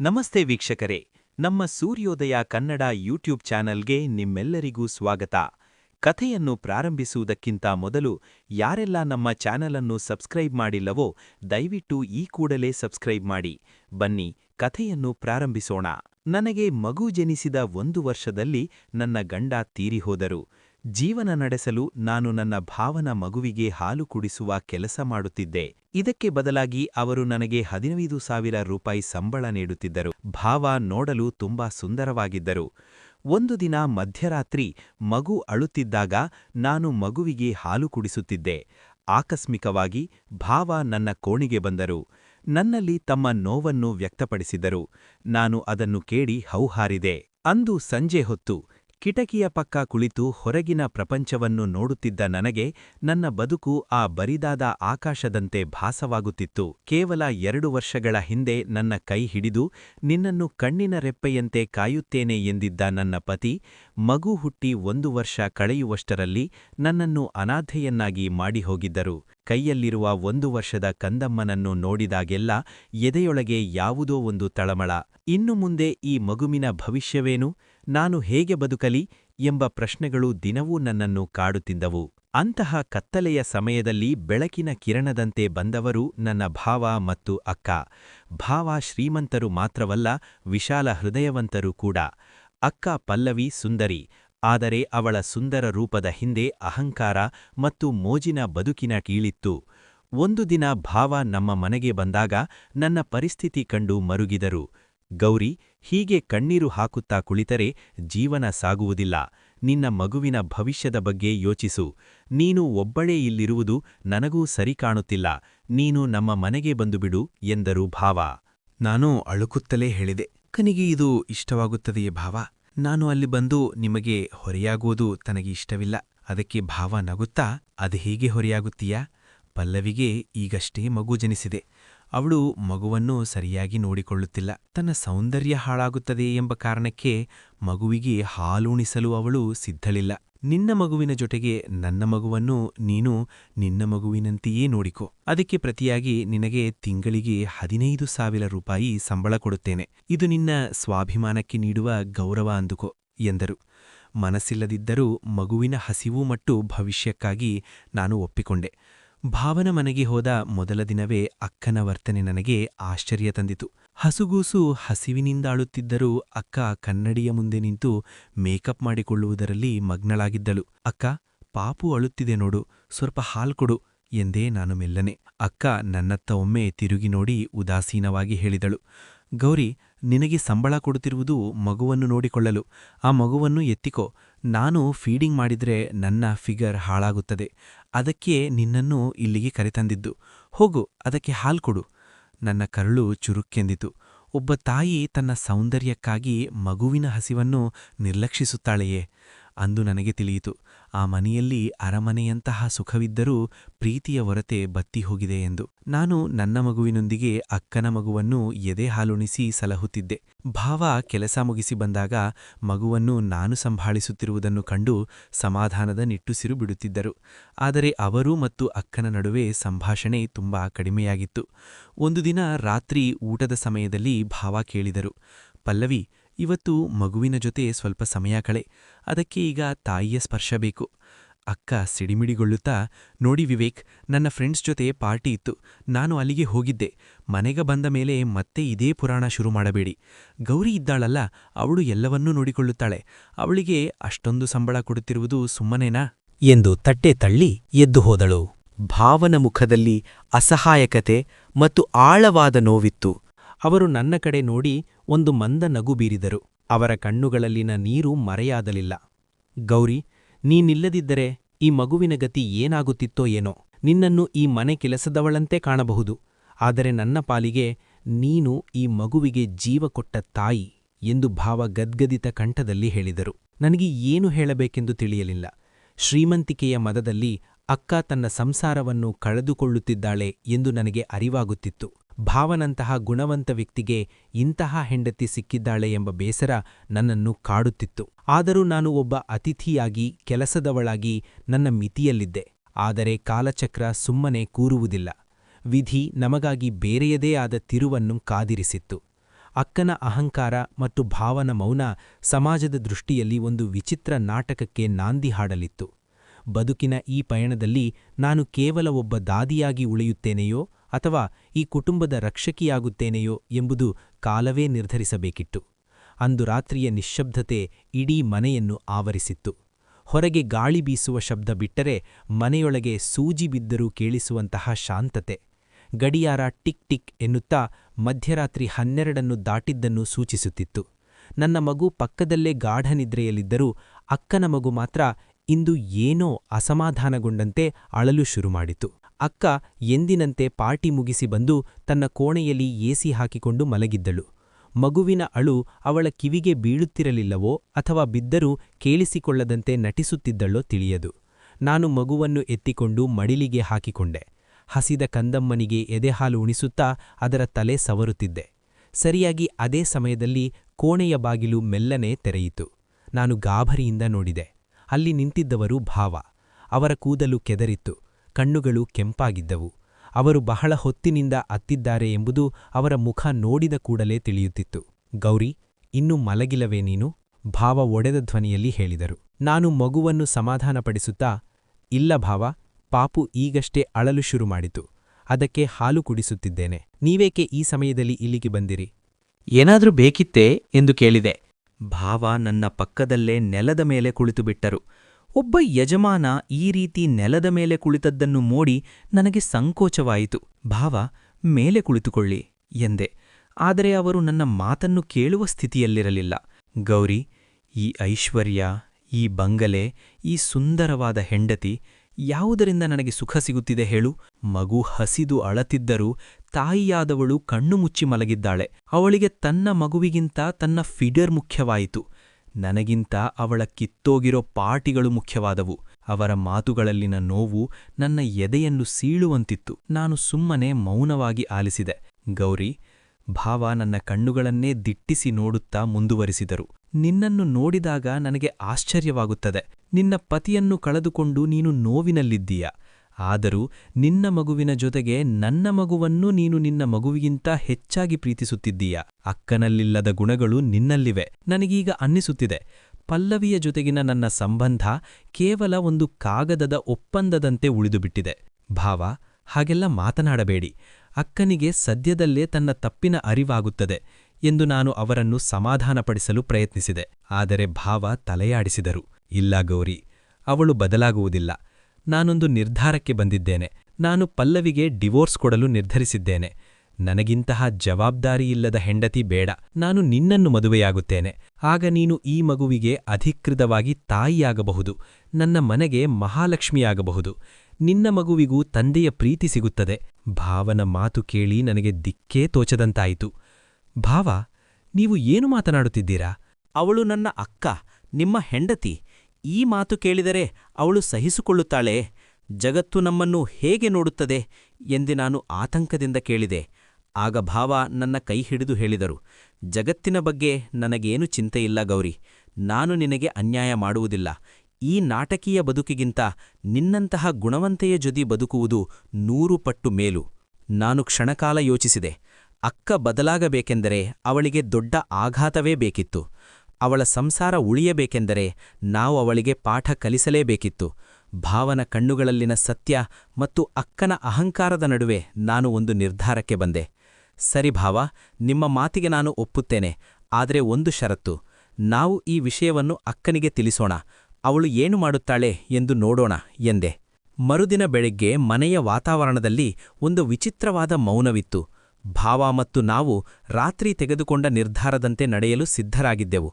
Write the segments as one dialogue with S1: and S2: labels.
S1: ನಮಸ್ತೆ ವೀಕ್ಷಕರೇ, ನಮ್ಮ ಸೂರ್ಯೋದಯ ಕನ್ನಡ ಯೂಟ್ಯೂಬ್ ಚಾನಲ್ಗೆ ನಿಮ್ಮೆಲ್ಲರಿಗೂ ಸ್ವಾಗತ. ಕಥೆಯನ್ನು ಪ್ರಾರಂಭಿಸುವುದಕ್ಕಿಂತ ಮೊದಲು ಯಾರೆಲ್ಲ ನಮ್ಮ ಚಾನಲನ್ನು ಸಬ್ಸ್ಕ್ರೈಬ್ ಮಾಡಿಲ್ಲವೋ, ದಯವಿಟ್ಟು ಈ ಕೂಡಲೇ ಸಬ್ಸ್ಕ್ರೈಬ್ ಮಾಡಿ. ಬನ್ನಿ, ಕಥೆಯನ್ನು ಪ್ರಾರಂಭಿಸೋಣ. ನನಗೆ ಮಗು ಜನಿಸಿದ ಒಂದು ವರ್ಷದಲ್ಲಿ ನನ್ನ ಗಂಡ ತೀರಿಹೋದರು. ಜೀವನ ನಡೆಸಲು ನಾನು ನನ್ನ ಭಾವನ ಮಗುವಿಗೆ ಹಾಲು ಕುಡಿಸುವ ಕೆಲಸ ಮಾಡುತ್ತಿದ್ದೆ. ಇದಕ್ಕೆ ಬದಲಾಗಿ ಅವರು ನನಗೆ ಹದಿನೈದು ಸಾವಿರ ರೂಪಾಯಿ ಸಂಬಳ ನೀಡುತ್ತಿದ್ದರು. ಭಾವ ನೋಡಲು ತುಂಬಾ ಸುಂದರವಾಗಿದ್ದರು. ಒಂದು ದಿನ ಮಧ್ಯರಾತ್ರಿ ಮಗು ಅಳುತ್ತಿದ್ದಾಗ ನಾನು ಮಗುವಿಗೆ ಹಾಲು ಕುಡಿಸುತ್ತಿದ್ದೆ. ಆಕಸ್ಮಿಕವಾಗಿ ಭಾವ ನನ್ನ ಕೋಣಿಗೆ ಬಂದರು. ನನ್ನಲ್ಲಿ ತಮ್ಮ ನೋವನ್ನು ವ್ಯಕ್ತಪಡಿಸಿದರು. ನಾನು ಅದನ್ನು ಕೇಳಿ ಹೌಹಾರಿದೆ. ಅಂದು ಸಂಜೆ ಹೊತ್ತು ಕಿಟಕಿಯ ಪಕ್ಕ ಕುಳಿತು ಹೊರಗಿನ ಪ್ರಪಂಚವನ್ನು ನೋಡುತ್ತಿದ್ದ ನನಗೆ ನನ್ನ ಬದುಕು ಆ ಬರಿದಾದ ಆಕಾಶದಂತೆ ಭಾಸವಾಗುತ್ತಿತ್ತು. ಕೇವಲ ಎರಡು ವರ್ಷಗಳ ಹಿಂದೆ ನನ್ನ ಕೈ ಹಿಡಿದು, ನಿನ್ನನ್ನು ಕಣ್ಣಿನ ರೆಪ್ಪೆಯಂತೆ ಕಾಯುತ್ತೇನೆ ಎಂದಿದ್ದ ನನ್ನ ಪತಿ, ಮಗು ಹುಟ್ಟಿ ಒಂದು ವರ್ಷ ಕಳೆಯುವಷ್ಟರಲ್ಲಿ ನನ್ನನ್ನು ಅನಾಥೆಯನ್ನಾಗಿ ಮಾಡಿ ಹೋಗಿದ್ದರು ಕೈಯಲ್ಲಿರುವ ಒಂದು ವರ್ಷದ ಕಂದಮ್ಮನನ್ನು ನೋಡಿದಾಗೆಲ್ಲ ಎದೆಯೊಳಗೆ ಯಾವುದೋ ಒಂದು ತಳಮಳ. ಇನ್ನು ಮುಂದೆ ಈ ಮಗುವಿನ ಭವಿಷ್ಯವೇನು? ನಾನು ಹೇಗೆ ಬದುಕಲಿ ಎಂಬ ಪ್ರಶ್ನೆಗಳು ದಿನವೂ ನನ್ನನ್ನು ಕಾಡುತ್ತಿದ್ದವು. ಅಂತಹ ಕತ್ತಲೆಯ ಸಮಯದಲ್ಲಿ ಬೆಳಕಿನ ಕಿರಣದಂತೆ ಬಂದವರು ನನ್ನ ಭಾವ ಮತ್ತು ಅಕ್ಕ. ಭಾವ ಶ್ರೀಮಂತರು ಮಾತ್ರವಲ್ಲ, ವಿಶಾಲ ಹೃದಯವಂತರು ಕೂಡ. ಅಕ್ಕ ಪಲ್ಲವಿ ಸುಂದರಿ, ಆದರೆ ಅವಳ ಸುಂದರ ರೂಪದ ಹಿಂದೆ ಅಹಂಕಾರ ಮತ್ತು ಮೋಜಿನ ಬದುಕಿನ ಕೀಳಿತ್ತು. ಒಂದು ದಿನ ಭಾವ ನಮ್ಮ ಮನೆಗೆ ಬಂದಾಗ ನನ್ನ ಪರಿಸ್ಥಿತಿ ಕಂಡು ಮರುಗಿದರು. ಗೌರಿ ಹೀಗೆ ಕಣ್ಣೀರು ಹಾಕುತ್ತಾ ಕುಳಿತರೆ ಜೀವನ ಸಾಗುವುದಿಲ್ಲ. ನಿನ್ನ ಮಗುವಿನ ಭವಿಷ್ಯದ ಬಗ್ಗೆ ಯೋಚಿಸು. ನೀನು ಒಬ್ಬಳೇ ಇಲ್ಲಿರುವುದು ನನಗೂ ಸರಿ ಕಾಣುತ್ತಿಲ್ಲ. ನೀನು ನಮ್ಮ ಮನೆಗೆ ಬಂದುಬಿಡು ಎಂದರು ಭಾವ.
S2: ನಾನು ಅಳುಕುತ್ತಲೇ ಹೇಳಿದೆ ಕನಿಗೆ ಇದು ಇಷ್ಟವಾಗುತ್ತದೆಯೇ ಭಾವ? ನಾನು ಅಲ್ಲಿ ಬಂದು ನಿಮಗೆ ಹೊರೆಯಾಗುವುದು ತನಗೆ ಇಷ್ಟವಿಲ್ಲ. ಅದಕ್ಕೆ ಭಾವ ನಗುತ್ತಾ, ಅದು ಹೇಗೆ ಹೊರೆಯಾಗುತ್ತೀಯಾ? ಪಲ್ಲವಿಗೆ ಈಗಷ್ಟೇ ಮಗು ಜನಿಸಿದೆ. ಅವಳು ಮಗುವನ್ನು ಸರಿಯಾಗಿ ನೋಡಿಕೊಳ್ಳುತ್ತಿಲ್ಲ. ತನ್ನ ಸೌಂದರ್ಯ ಹಾಳಾಗುತ್ತದೆ ಎಂಬ ಕಾರಣಕ್ಕೆ ಮಗುವಿಗೆ ಹಾಲುಣಿಸಲು ಅವಳು ಸಿದ್ಧಳಿಲ್ಲ. ನಿನ್ನ ಮಗುವಿನ ಜೊತೆಗೆ ನನ್ನ ಮಗುವನ್ನು ನೀನು ನಿನ್ನ ಮಗುವಿನಂತೆಯೇ ನೋಡಿಕೊ. ಅದಕ್ಕೆ ಪ್ರತಿಯಾಗಿ ನಿನಗೆ ತಿಂಗಳಿಗೆ ಹದಿನೈದು ಸಾವಿರ ರೂಪಾಯಿ ಸಂಬಳ ಕೊಡುತ್ತೇನೆ. ಇದು ನಿನ್ನ ಸ್ವಾಭಿಮಾನಕ್ಕೆ ನೀಡುವ ಗೌರವ ಅಂದುಕೊ, ಎಂದರು. ಮನಸ್ಸಿಲ್ಲದಿದ್ದರೂ ಮಗುವಿನ ಹಸಿವು ಮತ್ತು ಭವಿಷ್ಯಕ್ಕಾಗಿ ನಾನು ಒಪ್ಪಿಕೊಂಡೆ. ಭಾವನ ಮನೆಗೆ ಹೋದ ಮೊದಲ ದಿನವೇ ಅಕ್ಕನ ವರ್ತನೆ ನನಗೆ ಆಶ್ಚರ್ಯ ತಂದಿತು. ಹಸುಗೂಸು ಹಸಿವಿನಿಂದ ಅಳುತ್ತಿದ್ದರೂ ಅಕ್ಕ ಕನ್ನಡಿಯ ಮುಂದೆ ನಿಂತು ಮೇಕಪ್ ಮಾಡಿಕೊಳ್ಳುವುದರಲ್ಲಿ ಮಗ್ನಳಾಗಿದ್ದಳು. ಅಕ್ಕ, ಪಾಪು ಅಳುತ್ತಿದೆ ನೋಡು, ಸ್ವಲ್ಪ ಹಾಲ್ ಕೊಡು ಎಂದೇ ನಾನು ಮೆಲ್ಲನೆ. ಅಕ್ಕ ನನ್ನತ್ತ ಒಮ್ಮೆ ತಿರುಗಿ ನೋಡಿ ಉದಾಸೀನವಾಗಿ ಹೇಳಿದಳು. ಗೌರಿ, ನಿನಗೆ ಸಂಬಳ ಕೊಡುತ್ತಿರುವುದು ಮಗುವನ್ನು ನೋಡಿಕೊಳ್ಳಲು. ಆ ಮಗುವನ್ನು ಎತ್ತಿಕೋ. ನಾನು ಫೀಡಿಂಗ್ ಮಾಡಿದ್ರೆ ನನ್ನ ಫಿಗರ್ ಹಾಳಾಗುತ್ತದೆ. ಅದಕ್ಕೆ ನಿನ್ನನ್ನು ಇಲ್ಲಿಗೆ ಕರೆತಂದಿದ್ದು. ಹೋಗು, ಅದಕ್ಕೆ ಹಾಲು ಕೊಡು. ನನ್ನ ಕರುಳು ಚುರುಕ್ಕೆಂದಿತು. ಒಬ್ಬ ತಾಯಿ ತನ್ನ ಸೌಂದರ್ಯಕ್ಕಾಗಿ ಮಗುವಿನ ಹಸಿವನ್ನು ನಿರ್ಲಕ್ಷಿಸುತ್ತಾಳೆಯೇ? ಅಂದು ನನಗೆ ತಿಳಿಯಿತು. ಆ ಮನೆಯಲ್ಲಿ ಅರಮನೆಯಂತಹ ಸುಖವಿದ್ದರೂ ಪ್ರೀತಿಯ ಹೊರತೆ ಬತ್ತಿ ಹೋಗಿದೆ ಎಂದು. ನಾನು ನನ್ನ ಮಗುವಿನೊಂದಿಗೆ ಅಕ್ಕನ ಮಗುವನ್ನು ಎದೆ ಹಾಲುಣಿಸಿ ಸಲಹುತ್ತಿದ್ದೆ. ಭಾವ ಕೆಲಸ ಮುಗಿಸಿ ಬಂದಾಗ ಮಗುವನ್ನು ನಾನು ಸಂಭಾಳಿಸುತ್ತಿರುವುದನ್ನು ಕಂಡು ಸಮಾಧಾನದ ನಿಟ್ಟುಸಿರು ಬಿಡುತ್ತಿದ್ದರು. ಆದರೆ ಅವರು ಮತ್ತು ಅಕ್ಕನ ನಡುವೆ ಸಂಭಾಷಣೆ ತುಂಬಾ ಕಡಿಮೆಯಾಗಿತ್ತು. ಒಂದು ದಿನ ರಾತ್ರಿ ಊಟದ ಸಮಯದಲ್ಲಿ ಭಾವ ಕೇಳಿದರು, ಪಲ್ಲವಿ ಇವತ್ತು ಮಗುವಿನ ಜೊತೆ ಸ್ವಲ್ಪ ಸಮಯ ಕಳೆ. ಅದಕ್ಕೆ ಈಗ ತಾಯಿಯ ಸ್ಪರ್ಶ ಬೇಕು. ಅಕ್ಕ ಸಿಡಿಮಿಡಿಗೊಳ್ಳುತ್ತಾ, ನೋಡಿ ವಿವೇಕ್, ನನ್ನ ಫ್ರೆಂಡ್ಸ್ ಜೊತೆ ಪಾರ್ಟಿ ಇತ್ತು. ನಾನು ಅಲ್ಲಿಗೆ ಹೋಗಿದ್ದೆ. ಮನೆಗೆ ಬಂದ ಮೇಲೆ ಮತ್ತೆ ಇದೇ ಪುರಾಣ ಶುರು ಮಾಡಬೇಡಿ. ಗೌರಿ ಇದ್ದಾಳಲ್ಲ, ಅವಳು ಎಲ್ಲವನ್ನೂ ನೋಡಿಕೊಳ್ಳುತ್ತಾಳೆ. ಅವಳಿಗೆ ಅಷ್ಟೊಂದು ಸಂಬಳ ಕೊಡುತ್ತಿರುವುದು ಸುಮ್ಮನೇನಾ?
S3: ಎಂದು ತಟ್ಟೆ ತಳ್ಳಿ ಎದ್ದು ಹೋದಳು. ಭಾವನ ಮುಖದಲ್ಲಿ ಅಸಹಾಯಕತೆ ಮತ್ತು ಆಳವಾದ ನೋವಿತ್ತು. ಅವರು ನನ್ನ ಕಡೆ ನೋಡಿ ಒಂದು ಮಂದ ನಗು ಬೀರಿದರು. ಅವರ ಕಣ್ಣುಗಳಲ್ಲಿನ ನೀರು ಮರೆಯಾದಲಿಲ್ಲ. ಗೌರಿ, ನೀನಿಲ್ಲದಿದ್ದರೆ ಈ ಮಗುವಿನ ಗತಿ ಏನಾಗುತ್ತಿತ್ತೋ ಏನೋ. ನಿನ್ನನ್ನು ಈ ಮನೆ ಕೆಲಸದವಳಂತೆ ಕಾಣಬಹುದು. ಆದರೆ ನನ್ನ ಪಾಲಿಗೆ ನೀನು ಈ ಮಗುವಿಗೆ ಜೀವ ಕೊಟ್ಟ ತಾಯಿ ಎಂದು ಭಾವ ಗದ್ಗದಿತ ಕಂಠದಲ್ಲಿ ಹೇಳಿದರು. ನನಗೆ ಏನು ಹೇಳಬೇಕೆಂದು ತಿಳಿಯಲಿಲ್ಲ. ಶ್ರೀಮಂತಿಕೆಯ ಮದದಲ್ಲಿ ಅಕ್ಕ ತನ್ನ ಸಂಸಾರವನ್ನು ಕಳೆದುಕೊಳ್ಳುತ್ತಿದ್ದಾಳೆ ಎಂದು ನನಗೆ ಅರಿವಾಗುತ್ತಿತ್ತು. ಭಾವನಂತಹ ಗುಣವಂತ ವ್ಯಕ್ತಿಗೆ ಇಂತಹ ಹೆಂಡತಿ ಸಿಕ್ಕಿದ್ದಾಳೆ ಎಂಬ ಬೇಸರ ನನ್ನನ್ನು ಕಾಡುತ್ತಿತ್ತು. ಆದರೂ ನಾನು ಒಬ್ಬ ಅತಿಥಿಯಾಗಿ, ಕೆಲಸದವಳಾಗಿ ನನ್ನ ಮಿತಿಯಲ್ಲಿದ್ದೆ. ಆದರೆ ಕಾಲಚಕ್ರ ಸುಮ್ಮನೆ ಕೂರುವುದಿಲ್ಲ. ವಿಧಿ ನಮಗಾಗಿ ಬೇರೆಯದೇ ಆದ ತಿರುವನ್ನು ಕಾದಿರಿಸಿತ್ತು. ಅಕ್ಕನ ಅಹಂಕಾರ ಮತ್ತು ಭಾವನ ಮೌನ ಸಮಾಜದ ದೃಷ್ಟಿಯಲ್ಲಿ ಒಂದು ವಿಚಿತ್ರ ನಾಟಕಕ್ಕೆ ನಾಂದಿ ಹಾಡಲಿತ್ತು. ಬದುಕಿನ ಈ ಪಯಣದಲ್ಲಿ ನಾನು ಕೇವಲ ಒಬ್ಬ ದಾದಿಯಾಗಿ ಉಳಿಯುತ್ತೇನೆಯೋ? ಅಥವಾ ಈ ಕುಟುಂಬದ ರಕ್ಷಕಿಯಾಗುತ್ತೇನೆಯೋ ಎಂಬುದು ಕಾಲವೇ ನಿರ್ಧರಿಸಬೇಕಿತ್ತು. ಅಂದು ರಾತ್ರಿಯ ನಿಶ್ಶಬ್ದತೆ ಇಡೀ ಮನೆಯನ್ನು ಆವರಿಸಿತ್ತು. ಹೊರಗೆ ಗಾಳಿ ಬೀಸುವ ಶಬ್ದ ಬಿಟ್ಟರೆ ಮನೆಯೊಳಗೆ ಸೂಜಿ ಬಿದ್ದರೂ ಕೇಳಿಸುವಂತಹ ಶಾಂತತೆ. ಗಡಿಯಾರ ಟಿಕ್ ಟಿಕ್ ಎನ್ನುತ್ತಾ ಮಧ್ಯರಾತ್ರಿ ಹನ್ನೆರಡನ್ನು ದಾಟಿದ್ದನ್ನು ಸೂಚಿಸುತ್ತಿತ್ತು. ನನ್ನ ಮಗು ಪಕ್ಕದಲ್ಲೇ ಗಾಢನಿದ್ರೆಯಲ್ಲಿದ್ದರೂ ಅಕ್ಕನ ಮಗು ಮಾತ್ರ ಇಂದು ಏನೋ ಅಸಮಾಧಾನಗೊಂಡಂತೆ ಅಳಲು ಶುರುಮಾಡಿತು. ಅಕ್ಕ ಎಂದಿನಂತೆ ಪಾರ್ಟಿ ಮುಗಿಸಿ ಬಂದು ತನ್ನ ಕೋಣೆಯಲ್ಲಿ ಏಸಿ ಹಾಕಿಕೊಂಡು ಮಲಗಿದ್ದಳು. ಮಗುವಿನ ಅಳು ಅವಳ ಕಿವಿಗೆ ಬೀಳುತ್ತಿರಲಿಲ್ಲವೋ ಅಥವಾ ಬಿದ್ದರೂ ಕೇಳಿಸಿಕೊಳ್ಳದಂತೆ ನಟಿಸುತ್ತಿದ್ದಳೋ ತಿಳಿಯದು. ನಾನು ಮಗುವನ್ನು ಎತ್ತಿಕೊಂಡು ಮಡಿಲಿಗೆ ಹಾಕಿಕೊಂಡೆ. ಹಸಿದ ಕಂದಮ್ಮನಿಗೆ ಎದೆಹಾಲು ಉಣಿಸುತ್ತಾ ಅದರ ತಲೆ ಸವರುತ್ತಿದ್ದೆ. ಸರಿಯಾಗಿ ಅದೇ ಸಮಯದಲ್ಲಿ ಕೋಣೆಯ ಬಾಗಿಲು ಮೆಲ್ಲನೆ ತೆರೆಯಿತು. ನಾನು ಗಾಭರಿಯಿಂದ ನೋಡಿದೆ. ಅಲ್ಲಿ ನಿಂತಿದ್ದವರು ಭಾವ. ಅವರ ಕೂದಲು ಕೆದರಿತ್ತು. ಕಣ್ಣುಗಳು ಕೆಂಪಾಗಿದ್ದವು. ಅವರು ಬಹಳ ಹೊತ್ತಿನಿಂದ ಅತ್ತಿದ್ದಾರೆ ಎಂಬುದು ಅವರ ಮುಖ ನೋಡಿದ ಕೂಡಲೇ ತಿಳಿಯುತ್ತಿತ್ತು. ಗೌರಿ, ಇನ್ನೂ ಮಲಗಿಲವೇ ನೀನು? ಭಾವ ಒಡೆದ ಧ್ವನಿಯಲ್ಲಿ ಹೇಳಿದರು. ನಾನು ಮಗುವನ್ನು ಸಮಾಧಾನಪಡಿಸುತ್ತಾ? ಇಲ್ಲ ಭಾವ, ಪಾಪು ಈಗಷ್ಟೇ ಅಳಲು ಶುರು ಮಾಡಿತು. ಅದಕ್ಕೆ ಹಾಲು ಕುಡಿಸುತ್ತಿದ್ದೇನೆ. ನೀವೇಕೆ ಈ ಸಮಯದಲ್ಲಿ ಇಲ್ಲಿಗೆ ಬಂದಿರಿ?
S1: ಏನಾದರೂ ಬೇಕಿತ್ತೇ? ಎಂದು ಕೇಳಿದೆ. ಭಾವ ನನ್ನ ಪಕ್ಕದಲ್ಲೇ ನೆಲದ ಮೇಲೆ ಕುಳಿತುಬಿಟ್ಟರು. ಒಬ್ಬ ಯಜಮಾನ ಈ ರೀತಿ ನೆಲದ ಮೇಲೆ ಕುಳಿತದ್ದನ್ನು ನೋಡಿ ನನಗೆ ಸಂಕೋಚವಾಯಿತು. ಭಾವ, ಮೇಲೆ ಕುಳಿತುಕೊಳ್ಳಿ, ಎಂದೆ. ಆದರೆ ಅವರು ನನ್ನ ಮಾತನ್ನು ಕೇಳುವ ಸ್ಥಿತಿಯಲ್ಲಿರಲಿಲ್ಲ. ಗೌರಿ, ಈ ಐಶ್ವರ್ಯ, ಈ ಬಂಗಲೆ, ಈ ಸುಂದರವಾದ ಹೆಂಡತಿ ಯಾವುದರಿಂದ ನನಗೆ ಸುಖ ಸಿಗುತ್ತಿದೆ ಹೇಳು? ಮಗು ಹಸಿದು ಅಳತಿದ್ದರೂ ತಾಯಿಯಾದವಳು ಕಣ್ಣು ಮುಚ್ಚಿ ಮಲಗಿದ್ದಾಳೆ. ಅವಳಿಗೆ ತನ್ನ ಮಗುವಿಗಿಂತ ತನ್ನ ಫಿಡರ್ ಮುಖ್ಯವಾಯಿತು. ನನಗಿಂತ ಅವಳ ಕಿತ್ತೋಗಿರೋ ಪಾಟಿಗಳು ಮುಖ್ಯವಾದವು. ಅವರ ಮಾತುಗಳಲ್ಲಿನ ನೋವು ನನ್ನ ಎದೆಯನ್ನು ಸೀಳುವಂತಿತ್ತು. ನಾನು ಸುಮ್ಮನೆ ಮೌನವಾಗಿ ಆಲಿಸಿದೆ. ಗೌರಿ, ಭಾವ ನನ್ನ ಕಣ್ಣುಗಳನ್ನೇ ದಿಟ್ಟಿಸಿ ನೋಡುತ್ತಾ ಮುಂದುವರಿಸಿದರು. ನಿನ್ನನ್ನು ನೋಡಿದಾಗ ನನಗೆ ಆಶ್ಚರ್ಯವಾಗುತ್ತದೆ. ನಿನ್ನ ಪತಿಯನ್ನು ಕಳೆದುಕೊಂಡು ನೀನು ನೋವಿನಲ್ಲಿದ್ದೀಯ? ಆದರೂ ನಿನ್ನ ಮಗುವಿನ ಜೊತೆಗೆ ನನ್ನ ಮಗುವನ್ನು ನೀನು ನಿನ್ನ ಮಗುವಿಗಿಂತ ಹೆಚ್ಚಾಗಿ ಪ್ರೀತಿಸುತ್ತಿದ್ದೀಯ. ಅಕ್ಕನಲ್ಲಿಲ್ಲದ ಗುಣಗಳು ನಿನ್ನಲ್ಲಿವೆ. ನನಗೀಗ ಅನ್ನಿಸುತ್ತಿದೆ. ಪಲ್ಲವಿಯ ಜೊತೆಗಿನ ನನ್ನ ಸಂಬಂಧ ಕೇವಲ ಒಂದು ಕಾಗದದ ಒಪ್ಪಂದದಂತೆ ಉಳಿದುಬಿಟ್ಟಿದೆ. ಭಾವ, ಹಾಗೆಲ್ಲ ಮಾತನಾಡಬೇಡಿ. ಅಕ್ಕನಿಗೆ ಸದ್ಯದಲ್ಲೇ ತನ್ನ ತಪ್ಪಿನ ಅರಿವಾಗುತ್ತದೆ ಎಂದು ನಾನು ಅವರನ್ನು ಸಮಾಧಾನಪಡಿಸಲು ಪ್ರಯತ್ನಿಸಿದೆ. ಆದರೆ ಭಾವ ತಲೆಯಾಡಿಸಿದರು. ಇಲ್ಲ ಗೌರಿ, ಅವಳು ಬದಲಾಗುವುದಿಲ್ಲ. ನಾನೊಂದು ನಿರ್ಧಾರಕ್ಕೆ ಬಂದಿದ್ದೇನೆ. ನಾನು ಪಲ್ಲವಿಗೆ ಡಿವೋರ್ಸ್ ಕೊಡಲು ನಿರ್ಧರಿಸಿದ್ದೇನೆ. ನನಗಿಂತಹ ಜವಾಬ್ದಾರಿಯಿಲ್ಲದ ಹೆಂಡತಿ ಬೇಡ. ನಾನು ನಿನ್ನನ್ನು ಮದುವೆಯಾಗುತ್ತೇನೆ. ಆಗ ನೀನು ಈ ಮಗುವಿಗೆ ಅಧಿಕೃತವಾಗಿ ತಾಯಿಯಾಗಬಹುದು. ನನ್ನ ಮನೆಗೆ ಮಹಾಲಕ್ಷ್ಮಿಯಾಗಬಹುದು. ನಿನ್ನ ಮಗುವಿಗೂ ತಂದೆಯ ಪ್ರೀತಿ ಸಿಗುತ್ತದೆ. ಭಾವನ ಮಾತು ಕೇಳಿ ನನಗೆ ದಿಕ್ಕೇ ತೋಚದಂತಾಯಿತು. ಭಾವ, ನೀವು ಏನು ಮಾತನಾಡುತ್ತಿದ್ದೀರಾ? ಅವಳು ನನ್ನ ಅಕ್ಕ, ನಿಮ್ಮ ಹೆಂಡತಿ. ಈ ಮಾತು ಕೇಳಿದರೆ ಅವಳು ಸಹಿಸಿಕೊಳ್ಳುತ್ತಾಳೆ? ಜಗತ್ತು ನಮ್ಮನ್ನು ಹೇಗೆ ನೋಡುತ್ತದೆ? ಎಂದು ನಾನು ಆತಂಕದಿಂದ ಕೇಳಿದೆ. ಆಗ ಭಾವ ನನ್ನ ಕೈ ಹಿಡಿದು ಹೇಳಿದರು, ಜಗತ್ತಿನ ಬಗ್ಗೆ ನನಗೇನು ಚಿಂತೆಯಿಲ್ಲ ಗೌರಿ, ನಾನು ನಿನಗೆ ಅನ್ಯಾಯ ಮಾಡುವುದಿಲ್ಲ. ಈ ನಾಟಕೀಯ ಬದುಕಿಗಿಂತ ನಿನ್ನಂತಹ ಗುಣವಂತೆಯ ಜೊತೆ ಬದುಕುವುದು ನೂರು ಪಟ್ಟು ಮೇಲು. ನಾನು ಕ್ಷಣಕಾಲ ಯೋಚಿಸಿದೆ, ಅಕ್ಕ ಬದಲಾಗಬೇಕೆಂದರೆ ಅವಳಿಗೆ ದೊಡ್ಡ ಆಘಾತವೇ ಬೇಕಿತ್ತು. ಅವಳ ಸಂಸಾರ ಉಳಿಯಬೇಕೆಂದರೆ ನಾವು ಅವಳಿಗೆ ಪಾಠ ಕಲಿಸಲೇಬೇಕಿತ್ತು. ಭಾವನ ಕಣ್ಣುಗಳಲ್ಲಿನ ಸತ್ಯ ಮತ್ತು ಅಕ್ಕನ ಅಹಂಕಾರದ ನಡುವೆ ನಾನು ಒಂದು ನಿರ್ಧಾರಕ್ಕೆ ಬಂದೆ. ಸರಿ ಭಾವ, ನಿಮ್ಮ ಮಾತಿಗೆ ನಾನು ಒಪ್ಪುತ್ತೇನೆ, ಆದರೆ ಒಂದು ಷರತ್ತು. ನಾವು ಈ ವಿಷಯವನ್ನು ಅಕ್ಕನಿಗೆ ತಿಳಿಸೋಣ, ಅವಳು ಏನು ಮಾಡುತ್ತಾಳೆ ಎಂದು ನೋಡೋಣ ಎಂದೆ. ಮರುದಿನ ಬೆಳಗ್ಗೆ ಮನೆಯ ವಾತಾವರಣದಲ್ಲಿ ಒಂದು ವಿಚಿತ್ರವಾದ ಮೌನವಿತ್ತು. ಭಾವ ಮತ್ತು ನಾವು ರಾತ್ರಿ ತೆಗೆದುಕೊಂಡ ನಿರ್ಧಾರದಂತೆ ನಡೆಯಲು ಸಿದ್ಧರಾಗಿದ್ದೆವು.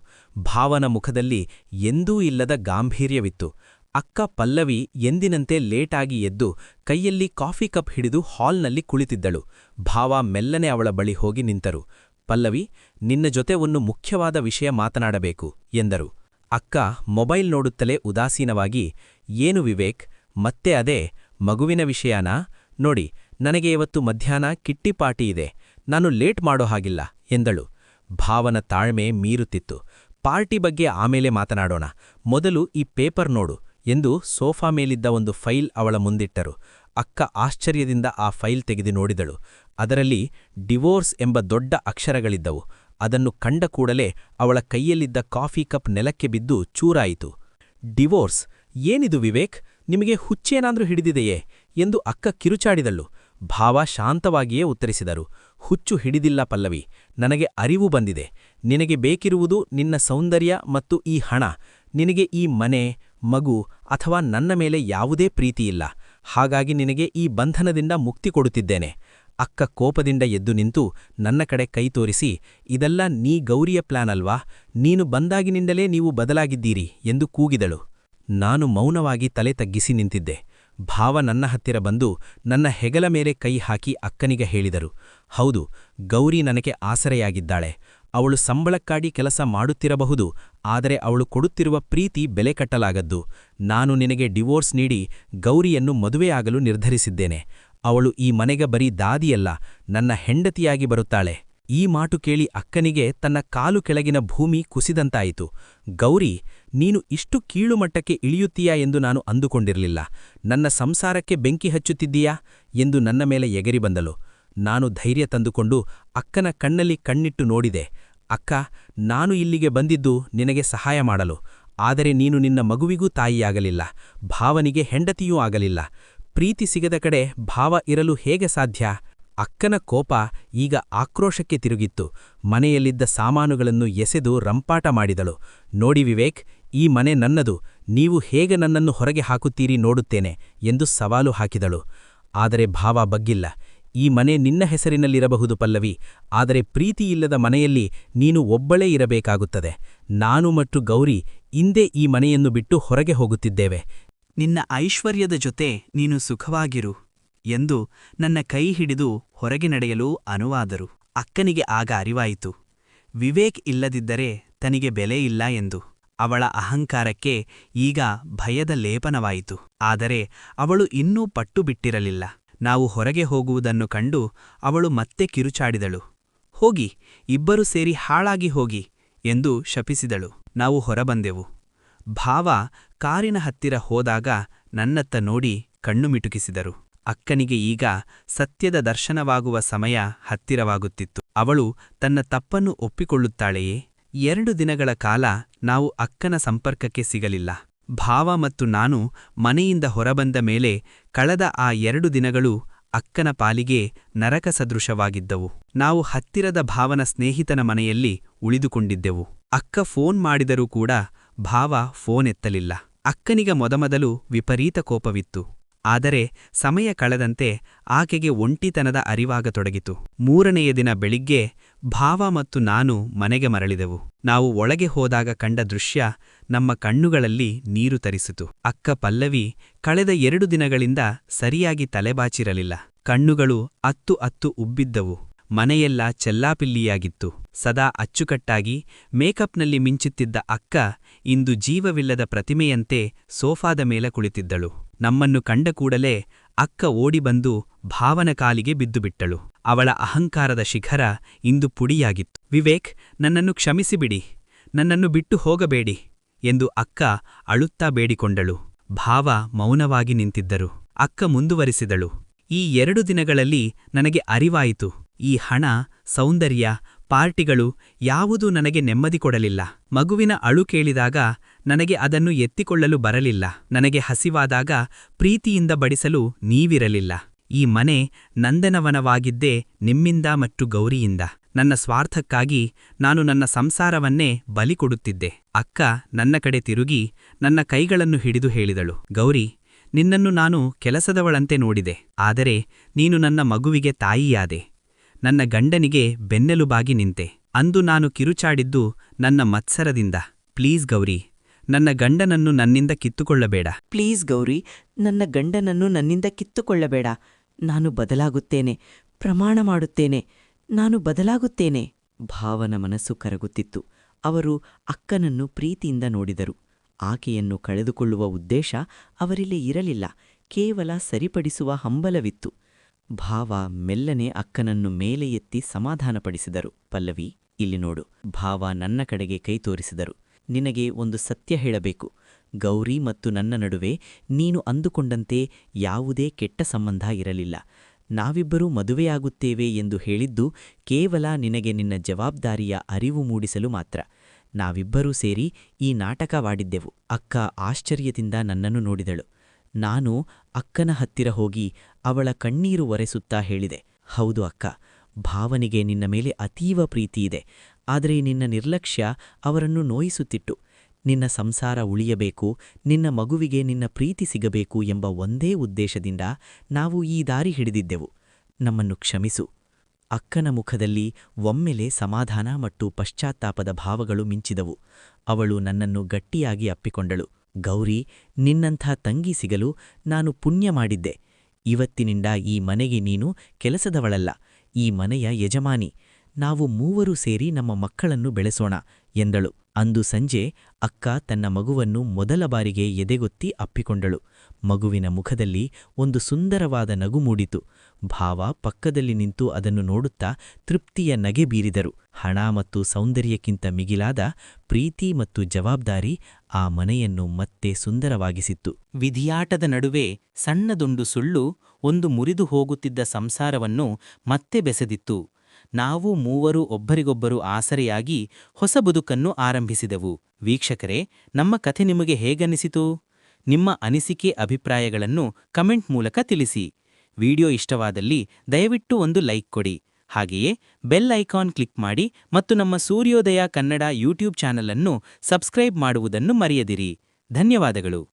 S1: ಭಾವನ ಮುಖದಲ್ಲಿ ಎಂದೂ ಇಲ್ಲದ ಗಾಂಭೀರ್ಯವಿತ್ತು. ಅಕ್ಕ ಪಲ್ಲವಿ ಎಂದಿನಂತೆ ಲೇಟಾಗಿ ಎದ್ದು ಕೈಯಲ್ಲಿ ಕಾಫಿ ಕಪ್ ಹಿಡಿದು ಹಾಲ್ನಲ್ಲಿ ಕುಳಿತಿದ್ದಳು. ಭಾವ ಮೆಲ್ಲನೆ ಅವಳ ಬಳಿ ಹೋಗಿ ನಿಂತರು. ಪಲ್ಲವಿ, ನಿನ್ನ ಜೊತೆ ಒಂದು ಮುಖ್ಯವಾದ ವಿಷಯ ಮಾತನಾಡಬೇಕು ಎಂದರು. ಅಕ್ಕ ಮೊಬೈಲ್ ನೋಡುತ್ತಲೇ ಉದಾಸೀನವಾಗಿ, ಏನು ವಿವೇಕ್, ಮತ್ತೆ ಅದೇ ಮಗುವಿನ ವಿಷಯನಾ? ನೋಡಿ ನನಗೆ ಇವತ್ತು ಮಧ್ಯಾಹ್ನ ಕಿಟ್ಟಿ ಪಾರ್ಟಿ ಇದೆ, ನಾನು ಲೇಟ್ ಮಾಡೋ ಹಾಗಿಲ್ಲ, ಎಂದಳು. ಭಾವನ ತಾಳ್ಮೆ ಮೀರುತ್ತಿತ್ತು. ಪಾರ್ಟಿ ಬಗ್ಗೆ ಆಮೇಲೆ ಮಾತನಾಡೋಣ. ಮೊದಲು ಈ ಪೇಪರ್ ನೋಡು, ಎಂದು ಸೋಫಾ ಮೇಲಿದ್ದ ಒಂದು ಫೈಲ್ ಅವಳ ಮುಂದಿಟ್ಟರು. ಅಕ್ಕ ಆಶ್ಚರ್ಯದಿಂದ ಆ ಫೈಲ್ ತೆಗೆದು ನೋಡಿದಳು. ಅದರಲ್ಲಿ ಡಿವೋರ್ಸ್ ಎಂಬ ದೊಡ್ಡ ಅಕ್ಷರಗಳಿದ್ದವು.
S3: ಅದನ್ನು ಕಂಡ ಕೂಡಲೇ ಅವಳ ಕೈಯಲ್ಲಿದ್ದ ಕಾಫಿ ಕಪ್ ನೆಲಕ್ಕೆ ಬಿದ್ದು ಚೂರಾಯಿತು. ಡಿವೋರ್ಸ್? ಏನಿದು ವಿವೇಕ್? ನಿಮಗೆ ಹುಚ್ಚೇನಾದ್ರೂ ಹಿಡಿದಿದೆಯೇ? ಎಂದು ಅಕ್ಕ ಕಿರುಚಾಡಿದಳು. ಭಾವ ಶಾಂತವಾಗಿಯೇ ಉತ್ತರಿಸಿದರು, ಹುಚ್ಚು ಹಿಡಿದಿಲ್ಲ ಪಲ್ಲವಿ, ನನಗೆ ಅರಿವು ಬಂದಿದೆ, ನಿನಗೆ ಬೇಕಿರುವುದು ನಿನ್ನ ಸೌಂದರ್ಯ ಮತ್ತು ಈ ಹಣ, ನಿನಗೆ ಈ ಮನೆ, ಮಗು ಅಥವಾ ನನ್ನ ಮೇಲೆ ಯಾವುದೇ ಪ್ರೀತಿಯಿಲ್ಲ, ಹಾಗಾಗಿ ನಿನಗೆ ಈ ಬಂಧನದಿಂದ ಮುಕ್ತಿ ಕೊಡುತ್ತಿದ್ದೇನೆ, ಅಕ್ಕ ಕೋಪದಿಂದ ಎದ್ದು ನಿಂತು ನನ್ನ ಕಡೆ ಕೈ ತೋರಿಸಿ, ಇದೆಲ್ಲ ನೀ ಗೌರಿಯ ಪ್ಲಾನ್ ಅಲ್ವಾ, ನೀನು ಬಂದಾಗಿನಿಂದಲೇ ನೀವು ಬದಲಾಗಿದ್ದೀರಿ ಎಂದು ಕೂಗಿದಳು, ನಾನು ಮೌನವಾಗಿ ತಲೆ ತಗ್ಗಿಸಿ ನಿಂತಿದ್ದೆ. ಭಾವ ನನ್ನ ಹತ್ತಿರ ಬಂದು ನನ್ನ ಹೆಗಲ ಮೇಲೆ ಕೈ ಹಾಕಿ ಅಕ್ಕನಿಗೆ ಹೇಳಿದರು, ಹೌದು, ಗೌರಿ ನನಗೆ ಆಸರೆಯಾಗಿದ್ದಾಳೆ. ಅವಳು ಸಂಬಳಕ್ಕಾಡಿ ಕೆಲಸ ಮಾಡುತ್ತಿರಬಹುದು, ಆದರೆ ಅವಳು ಕೊಡುತ್ತಿರುವ ಪ್ರೀತಿ ಬೆಲೆ ಕಟ್ಟಲಾಗದ್ದು. ನಾನು ನಿನಗೆ ಡಿವೋರ್ಸ್ ನೀಡಿ ಗೌರಿಯನ್ನು ಮದುವೆಯಾಗಲು ನಿರ್ಧರಿಸಿದ್ದೇನೆ. ಅವಳು ಈ ಮನೆಗೆ ಬರೀ ದಾದಿಯಲ್ಲ, ನನ್ನ ಹೆಂಡತಿಯಾಗಿ ಬರುತ್ತಾಳೆ. ಈ ಮಾಟು ಕೇಳಿ ಅಕ್ಕನಿಗೆ ತನ್ನ ಕಾಲು ಕೆಳಗಿನ ಭೂಮಿ ಕುಸಿದಂತಾಯಿತು. ಗೌರಿ, ನೀನು ಇಷ್ಟು ಕೀಳುಮಟ್ಟಕ್ಕೆ ಇಳಿಯುತ್ತೀಯಾ ಎಂದು ನಾನು ಅಂದುಕೊಂಡಿರಲಿಲ್ಲ. ನನ್ನ ಸಂಸಾರಕ್ಕೆ ಬೆಂಕಿ ಹಚ್ಚುತ್ತಿದ್ದೀಯಾ ಎಂದು ನನ್ನ ಮೇಲೆ ಎಗರಿ ಬಂದಳು. ನಾನು ಧೈರ್ಯ ತಂದುಕೊಂಡು ಅಕ್ಕನ ಕಣ್ಣಲ್ಲಿ ಕಣ್ಣಿಟ್ಟು ನೋಡಿದೆ. ಅಕ್ಕ, ನಾನು ಇಲ್ಲಿಗೆ ಬಂದಿದ್ದು ನಿನಗೆ ಸಹಾಯ ಮಾಡಲು. ಆದರೆ ನೀನು ನಿನ್ನ ಮಗುವಿಗೂ ತಾಯಿಯಾಗಲಿಲ್ಲ. ಭಾವನಿಗೆ ಹೆಂಡತಿಯೂ ಆಗಲಿಲ್ಲ. ಪ್ರೀತಿ ಸಿಗದ ಕಡೆ ಭಾವ ಇರಲು ಹೇಗೆ ಸಾಧ್ಯ? ಅಕ್ಕನ ಕೋಪ ಈಗ ಆಕ್ರೋಶಕ್ಕೆ ತಿರುಗಿತ್ತು. ಮನೆಯಲ್ಲಿದ್ದ ಸಾಮಾನುಗಳನ್ನು ಎಸೆದು ರಂಪಾಟ ಮಾಡಿದಳು. ನೋಡಿ ವಿವೇಕ್, ಈ ಮನೆ ನನ್ನದು. ನೀವು ಹೇಗೆ ನನ್ನನ್ನು ಹೊರಗೆ ಹಾಕುತ್ತೀರಿ ನೋಡುತ್ತೇನೆ ಎಂದು ಸವಾಲು ಹಾಕಿದಳು. ಆದರೆ ಭಾವ ಬಗ್ಗಿಲ್ಲ. ಈ ಮನೆ ನಿನ್ನ ಹೆಸರಿನಲ್ಲಿರಬಹುದು ಪಲ್ಲವಿ. ಆದರೆ ಪ್ರೀತಿಯಿಲ್ಲದ ಮನೆಯಲ್ಲಿ ನೀನು ಒಬ್ಬಳೇ ಇರಬೇಕಾಗುತ್ತದೆ. ನಾನು ಮತ್ತು ಗೌರಿ ಇಂದೇ ಈ ಮನೆಯನ್ನು ಬಿಟ್ಟು ಹೊರಗೆ ಹೋಗುತ್ತಿದ್ದೇವೆ.
S4: ನಿನ್ನ ಐಶ್ವರ್ಯದ ಜೊತೆ ನೀನು ಸುಖವಾಗಿರು ಎಂದು ನನ್ನ ಕೈ ಹಿಡಿದು ಹೊರಗೆ ನಡೆಯಲು ಅನುವಾದರು. ಅಕ್ಕನಿಗೆ ಆಗ ಅರಿವಾಯಿತು. ವಿವೇಕ್ ಇಲ್ಲದಿದ್ದರೆ ತನಿಗೆ ಬೆಲೆ ಇಲ್ಲ ಎಂದು. ಅವಳ ಅಹಂಕಾರಕ್ಕೆ ಈಗ ಭಯದ ಲೇಪನವಾಯಿತು. ಆದರೆ ಅವಳು ಇನ್ನೂ ಪಟ್ಟು ಬಿಟ್ಟಿರಲಿಲ್ಲ. ನಾವು ಹೊರಗೆ ಹೋಗುವುದನ್ನು ಕಂಡು ಅವಳು ಮತ್ತೆ ಕಿರುಚಾಡಿದಳು. ಹೋಗಿ, ಇಬ್ಬರು ಸೇರಿ ಹಾಳಾಗಿ ಹೋಗಿ ಎಂದು ಶಪಿಸಿದಳು. ನಾವು ಹೊರಬಂದೆವು. ಭಾವ ಕಾರಿನ ಹತ್ತಿರ ಹೋದಾಗ ನನ್ನತ್ತ ನೋಡಿ ಕಣ್ಣು ಮಿಟುಕಿಸಿದರು. ಅಕ್ಕನಿಗೆ ಈಗ ಸತ್ಯದ ದರ್ಶನವಾಗುವ ಸಮಯ ಹತ್ತಿರವಾಗುತ್ತಿತ್ತು. ಅವಳು ತನ್ನ ತಪ್ಪನ್ನು ಒಪ್ಪಿಕೊಳ್ಳುತ್ತಾಳೆಯೇ? ಎರಡು ದಿನಗಳ ಕಾಲ ನಾವು ಅಕ್ಕನ ಸಂಪರ್ಕಕ್ಕೆ ಸಿಗಲಿಲ್ಲ. ಭಾವ ಮತ್ತು ನಾನು ಮನೆಯಿಂದ ಹೊರಬಂದ ಮೇಲೆ ಕಳೆದ ಆ ಎರಡು ದಿನಗಳು ಅಕ್ಕನ ಪಾಲಿಗೆ ನರಕ ಸದೃಶವಾಗಿದ್ದವು. ನಾವು ಹತ್ತಿರದ ಭಾವನ ಸ್ನೇಹಿತನ ಮನೆಯಲ್ಲಿ ಉಳಿದುಕೊಂಡಿದ್ದೆವು. ಅಕ್ಕ ಫೋನ್ ಮಾಡಿದರೂ ಕೂಡ ಭಾವ ಫೋನ್ ಎತ್ತಲಿಲ್ಲ. ಅಕ್ಕನಿಗ ಮೊದಮೊದಲು ವಿಪರೀತ ಕೋಪವಿತ್ತು. ಆದರೆ ಸಮಯ ಕಳೆದಂತೆ ಆಕೆಗೆ ಒಂಟಿತನದ ಅರಿವಾಗತೊಡಗಿತು. ಮೂರನೆಯ ದಿನ ಬೆಳಿಗ್ಗೆ ಭಾವ ಮತ್ತು ನಾನು ಮನೆಗೆ ಮರಳಿದೆವು. ನಾವು ಒಳಗೆ ಹೋದಾಗ ಕಂಡ ದೃಶ್ಯ ನಮ್ಮ ಕಣ್ಣುಗಳಲ್ಲಿ ನೀರು ತರಿಸಿತು. ಅಕ್ಕ ಪಲ್ಲವಿ ಕಳೆದ ಎರಡು ದಿನಗಳಿಂದ ಸರಿಯಾಗಿ ತಲೆಬಾಚಿರಲಿಲ್ಲ. ಕಣ್ಣುಗಳು ಅತ್ತು ಅತ್ತು ಉಬ್ಬಿದ್ದವು. ಮನೆಯೆಲ್ಲ ಚೆಲ್ಲಾಪಿಲ್ಲಿಯಾಗಿತ್ತು. ಸದಾ ಅಚ್ಚುಕಟ್ಟಾಗಿ ಮೇಕಪ್ನಲ್ಲಿ ಮಿಂಚುತ್ತಿದ್ದ ಅಕ್ಕ ಇಂದು ಜೀವವಿಲ್ಲದ ಪ್ರತಿಮೆಯಂತೆ ಸೋಫಾದ ಮೇಲೆ ಕುಳಿತಿದ್ದಳು. ನಮ್ಮನ್ನು ಕಂಡ ಕೂಡಲೇ ಅಕ್ಕ ಓಡಿಬಂದು ಭಾವನ ಕಾಲಿಗೆ ಬಿದ್ದುಬಿಟ್ಟಳು. ಅವಳ ಅಹಂಕಾರದ ಶಿಖರ ಇಂದು ಪುಡಿಯಾಗಿತ್ತು. ವಿವೇಕ್, ನನ್ನನ್ನು ಕ್ಷಮಿಸಿಬಿಡಿ. ನನ್ನನ್ನು ಬಿಟ್ಟು ಹೋಗಬೇಡಿ ಎಂದು ಅಕ್ಕ ಅಳುತ್ತಾ ಬೇಡಿಕೊಂಡಳು. ಭಾವ ಮೌನವಾಗಿ ನಿಂತಿದ್ದರು. ಅಕ್ಕ ಮುಂದುವರಿಸಿದಳು. ಈ ಎರಡು ದಿನಗಳಲ್ಲಿ ನನಗೆ ಅರಿವಾಯಿತು. ಈ ಹಣ, ಸೌಂದರ್ಯ, ಪಾರ್ಟಿಗಳು ಯಾವುದೂ ನನಗೆ ನೆಮ್ಮದಿ ಕೊಡಲಿಲ್ಲ. ಮಗುವಿನ ಅಳು ಕೇಳಿದಾಗ ನನಗೆ ಅದನ್ನು ಎತ್ತಿಕೊಳ್ಳಲು ಬರಲಿಲ್ಲ. ನನಗೆ ಹಸಿವಾದಾಗ ಪ್ರೀತಿಯಿಂದ ಬಡಿಸಲು ನೀವಿರಲಿಲ್ಲ. ಈ ಮನೆ ನಂದನವನವಾಗಿದ್ದೇ ನಿಮ್ಮಿಂದ ಮತ್ತು ಗೌರಿಯಿಂದ. ನನ್ನ ಸ್ವಾರ್ಥಕ್ಕಾಗಿ ನಾನು ನನ್ನ ಸಂಸಾರವನ್ನೇ ಬಲಿ ಕೊಡುತ್ತಿದ್ದೆ. ಅಕ್ಕ ನನ್ನ ಕಡೆ ತಿರುಗಿ ನನ್ನ ಕೈಗಳನ್ನು ಹಿಡಿದು ಹೇಳಿದಳು, ಗೌರಿ, ನಿನ್ನನ್ನು ನಾನು ಕೆಲಸದವಳಂತೆ ನೋಡಿದೆ. ಆದರೆ ನೀನು ನನ್ನ ಮಗುವಿಗೆ ತಾಯಿಯಾದೆ. ನನ್ನ ಗಂಡನಿಗೆ ಬೆನ್ನೆಲುಬಾಗಿ ನಿಂತೆ. ಅಂದು ನಾನು ಕಿರುಚಾಡಿದ್ದು ನನ್ನ ಮತ್ಸರದಿಂದ. ಪ್ಲೀಸ್ ಗೌರಿ ನನ್ನ ಗಂಡನನ್ನು ನನ್ನಿಂದ ಕಿತ್ತುಕೊಳ್ಳಬೇಡ.
S5: ಪ್ಲೀಸ್ ಗೌರಿ, ನನ್ನ ಗಂಡನನ್ನು ನನ್ನಿಂದ ಕಿತ್ತುಕೊಳ್ಳಬೇಡ. ನಾನು ಬದಲಾಗುತ್ತೇನೆ, ಪ್ರಮಾಣ ಮಾಡುತ್ತೇನೆ, ನಾನು ಬದಲಾಗುತ್ತೇನೆ. ಭಾವನ ಮನಸ್ಸು ಕರಗುತ್ತಿತ್ತು. ಅವರು ಅಕ್ಕನನ್ನು ಪ್ರೀತಿಯಿಂದ ನೋಡಿದರು. ಆಕೆಯನ್ನು ಕಳೆದುಕೊಳ್ಳುವ ಉದ್ದೇಶ ಅವರಿಲ್ಲಿ ಇರಲಿಲ್ಲ. ಕೇವಲ ಸರಿಪಡಿಸುವ ಹಂಬಲವಿತ್ತು. ಭಾವ ಮೆಲ್ಲನೆ ಅಕ್ಕನನ್ನು ಮೇಲೆ ಎತ್ತಿ ಸಮಾಧಾನಪಡಿಸಿದರು. ಪಲ್ಲವಿ, ಇಲ್ಲಿ ನೋಡು. ಭಾವ ನನ್ನ ಕಡೆಗೆ ಕೈ ತೋರಿಸಿದರು. ನಿನಗೆ ಒಂದು ಸತ್ಯ ಹೇಳಬೇಕು. ಗೌರಿ ಮತ್ತು ನನ್ನ ನಡುವೆ ನೀನು ಅಂದುಕೊಂಡಂತೆ ಯಾವುದೇ ಕೆಟ್ಟ ಸಂಬಂಧ ಇರಲಿಲ್ಲ. ನಾವಿಬ್ಬರೂ ಮದುವೆಯಾಗುತ್ತೇವೆ ಎಂದು ಹೇಳಿದ್ದು ಕೇವಲ ನಿನಗೆ ನಿನ್ನ ಜವಾಬ್ದಾರಿಯ ಅರಿವು ಮೂಡಿಸಲು ಮಾತ್ರ. ನಾವಿಬ್ಬರೂ ಸೇರಿ ಈ ನಾಟಕವಾಡಿದ್ದೆವು. ಅಕ್ಕ ಆಶ್ಚರ್ಯದಿಂದ ನನ್ನನ್ನು ನೋಡಿದಳು. ನಾನು ಅಕ್ಕನ ಹತ್ತಿರ ಹೋಗಿ ಅವಳ ಕಣ್ಣೀರು ಒರೆಸುತ್ತಾ ಹೇಳಿದೆ, ಹೌದು ಅಕ್ಕ, ಭಾವನಿಗೆ ನಿನ್ನ ಮೇಲೆ ಅತೀವ ಪ್ರೀತಿಯಿದೆ ಆದರೆ ನಿನ್ನ ನಿರ್ಲಕ್ಷ್ಯ ಅವರನ್ನು ನೋಯಿಸುತ್ತಿಟ್ಟು ನಿನ್ನ ಸಂಸಾರ ಉಳಿಯಬೇಕು, ನಿನ್ನ ಮಗುವಿಗೆ ನಿನ್ನ ಪ್ರೀತಿ ಸಿಗಬೇಕು ಎಂಬ ಒಂದೇ ಉದ್ದೇಶದಿಂದ ನಾವು ಈ ದಾರಿ ಹಿಡಿದಿದ್ದೆವು. ನಮ್ಮನ್ನು ಕ್ಷಮಿಸು. ಅಕ್ಕನ ಮುಖದಲ್ಲಿ ಒಮ್ಮೆಲೆ ಸಮಾಧಾನ ಮತ್ತು ಪಶ್ಚಾತ್ತಾಪದ ಭಾವಗಳು ಮಿಂಚಿದವು. ಅವಳು ನನ್ನನ್ನು ಗಟ್ಟಿಯಾಗಿ ಅಪ್ಪಿಕೊಂಡಳು. ಗೌರಿ, ನಿನ್ನಂಥ ತಂಗಿ ಸಿಗಲು ನಾನು ಪುಣ್ಯ ಮಾಡಿದ್ದೆ. ಇವತ್ತಿನಿಂದ ಈ ಮನೆಗೆ ನೀನು ಕೆಲಸದವಳಲ್ಲ. ಈ ಮನೆಯ ಯಜಮಾನಿ. ನಾವು ಮೂವರು ಸೇರಿ ನಮ್ಮ ಮಕ್ಕಳನ್ನು ಬೆಳೆಸೋಣ, ಎಂದಳು. ಅಂದು ಸಂಜೆ ಅಕ್ಕ ತನ್ನ ಮಗುವನ್ನು ಮೊದಲ ಬಾರಿಗೆ ಎದೆಗೊತ್ತಿ ಅಪ್ಪಿಕೊಂಡಳು. ಮಗುವಿನ ಮುಖದಲ್ಲಿ ಒಂದು ಸುಂದರವಾದ ನಗು ಮೂಡಿತು. ಭಾವ ಪಕ್ಕದಲ್ಲಿ ನಿಂತು ಅದನ್ನು ನೋಡುತ್ತಾ ತೃಪ್ತಿಯ ನಗೆ ಬೀರಿದರು. ಹಣ ಮತ್ತು ಸೌಂದರ್ಯಕ್ಕಿಂತ ಮಿಗಿಲಾದ ಪ್ರೀತಿ ಮತ್ತು ಜವಾಬ್ದಾರಿ ಆ ಮನೆಯನ್ನು ಮತ್ತೆ ಸುಂದರವಾಗಿಸಿತ್ತು.
S3: ವಿಧಿಯಾಟದ ನಡುವೆ ಸಣ್ಣದೊಂದು ಸುಳ್ಳು ಒಂದು ಮುರಿದು ಹೋಗುತ್ತಿದ್ದ ಸಂಸಾರವನ್ನು ಮತ್ತೆ ಬೆಸೆದಿತ್ತು. ನಾವು ಮೂವರು ಒಬ್ಬರಿಗೊಬ್ಬರು ಆಸರೆಯಾಗಿ ಹೊಸ ಬದುಕನ್ನು ಆರಂಭಿಸಿದೆವು. ವೀಕ್ಷಕರೇ, ನಮ್ಮ ಕಥೆ ನಿಮಗೆ ಹೇಗನಿಸಿತು ನಿಮ್ಮ ಅನಿಸಿಕೆ ಅಭಿಪ್ರಾಯಗಳನ್ನು ಕಮೆಂಟ್ ಮೂಲಕ ತಿಳಿಸಿ. ವಿಡಿಯೋ ಇಷ್ಟವಾದಲ್ಲಿ ದಯವಿಟ್ಟು ಒಂದು ಲೈಕ್ ಕೊಡಿ. ಹಾಗೆಯೇ ಬೆಲ್ ಐಕಾನ್ ಕ್ಲಿಕ್ ಮಾಡಿ ಮತ್ತು ನಮ್ಮ ಸೂರ್ಯೋದಯ ಕನ್ನಡ ಯೂಟ್ಯೂಬ್ ಚಾನಲನ್ನು ಸಬ್ಸ್ಕ್ರೈಬ್ ಮಾಡುವುದನ್ನು ಮರೆಯದಿರಿ. ಧನ್ಯವಾದಗಳು.